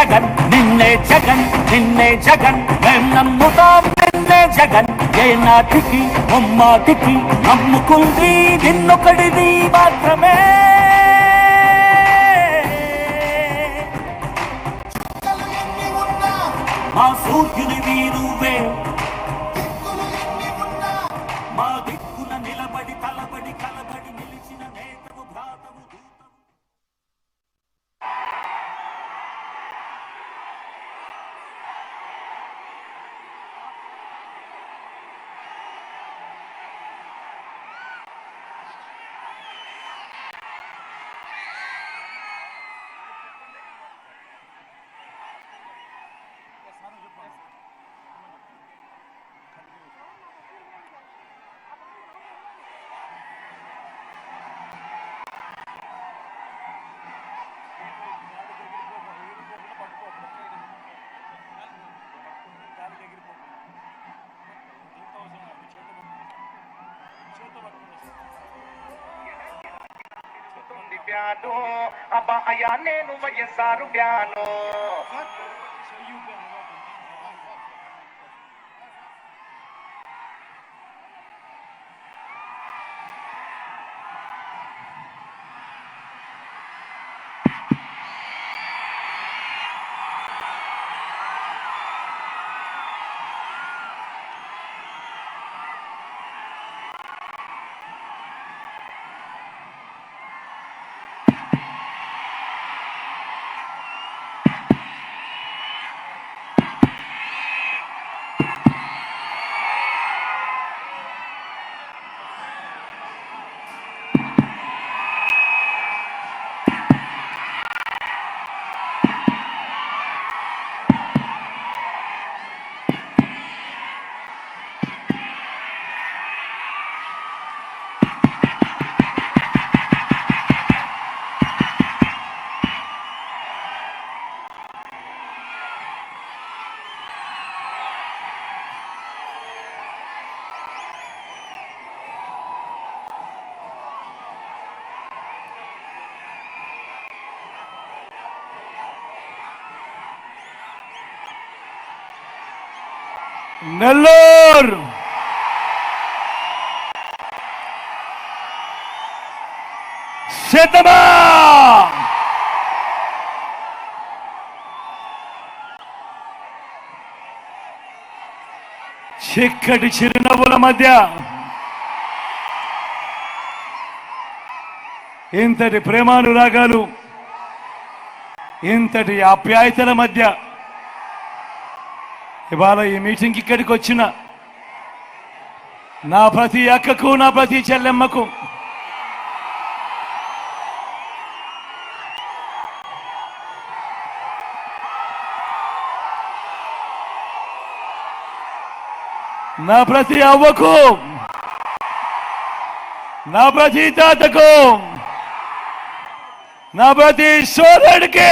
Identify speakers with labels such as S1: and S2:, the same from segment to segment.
S1: జగన్ నిన్నే జగన్ నిన్నే జగన్. మేం నమ్ముతాం నిన్నే జగన్. ఏ నాటికి ముమ్మాటికి నమ్ముకుంది నిన్నొకడిది మాత్రమే.
S2: బ్యాను అబ్బా అయ్యా నేను వైఎస్ఆర్ బ్యాను
S3: నెల్లూరు. సిద్ధమా చిక్కటి చిరునవ్వుల మధ్య ఇంతటి ప్రేమానురాగాలు ఇంతటి ఆప్యాయతల మధ్య ఇవాళ ఈ మీటింగ్ ఇక్కడికి వచ్చిన నా ప్రతి అక్కకు నా ప్రతి చెల్లెమ్మకు నా ప్రతి అవ్వకు నా ప్రతి తాతకు నా ప్రతి సోదరుడికి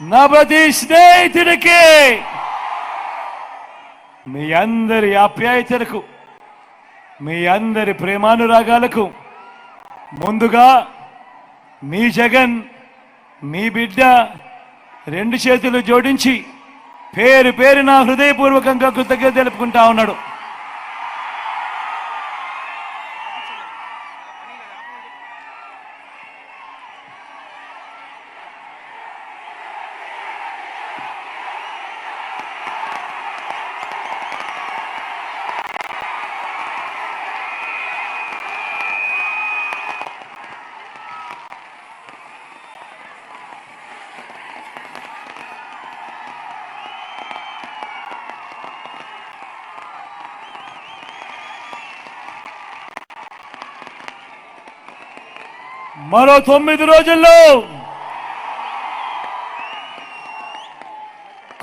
S3: నా ప్రతి స్నేహితుడికి మీ అందరి ఆప్యాయతలకు మీ అందరి ప్రేమానురాగాలకు ముందుగా మీ జగన్ మీ బిడ్డ రెండు చేతులు జోడించి పేరు పేరు నా హృదయపూర్వకంగా కృతజ్ఞత తెలుపుకుంటా ఉన్నాడు. మరో తొమ్మిది రోజుల్లో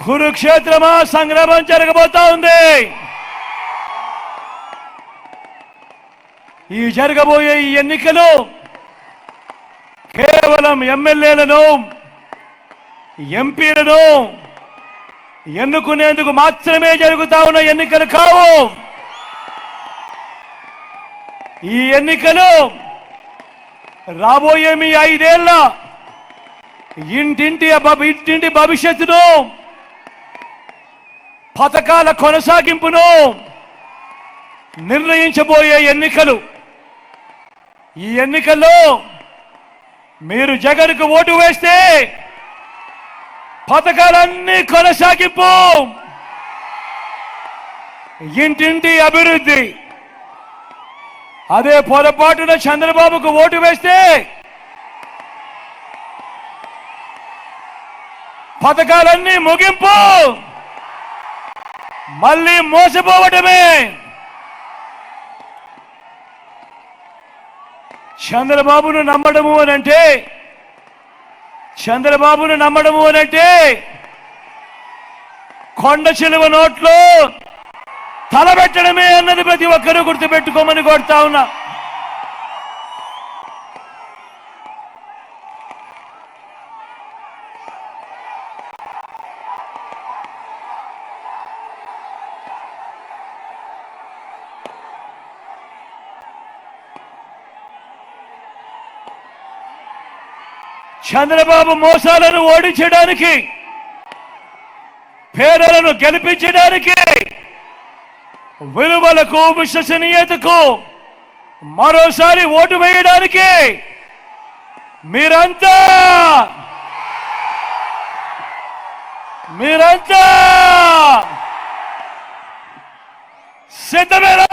S3: కురుక్షేత్రమా సంగ్రామం జరగబోతా ఉంది. ఈ జరగబోయే ఈ ఎన్నికలు కేవలం ఎమ్మెల్యేలను ఎంపీలను ఎన్నుకునేందుకు మాత్రమే జరుగుతా ఉన్న ఎన్నికలు కావు. ఈ ఎన్నికలు రాబోయే మీ ఐదేళ్ళ ఇంటింటి ఇంటింటి భవిష్యత్తును పథకాల కొనసాగింపును నిర్ణయించబోయే ఎన్నికలు. ఈ ఎన్నికల్లో మీరు జగన్కు ఓటు వేస్తే పథకాలన్నీ కొనసాగింపు. ఇంటింటి అభివృద్ధి. అదే పొరపాటున చంద్రబాబుకు ఓటు వేస్తే పథకాలన్నీ ముగింపు. మళ్ళీ మోసపోవటమే. చంద్రబాబును నమ్మడము అనంటే చంద్రబాబును నమ్మడము అనంటే కొండ చిలువ నోట్లో తలబెట్టడమే అన్నది ప్రతి ఒక్కరూ గుర్తుపెట్టుకోమని కోరుతా ఉన్నా. చంద్రబాబు మోసాలను ఓడించడానికి పేదలను గెలిపించడానికి విలువలకు విశ్వసనీయతకు మరోసారి ఓటు వేయడానికి మీరంతా మీరంతా సిద్ధమేనా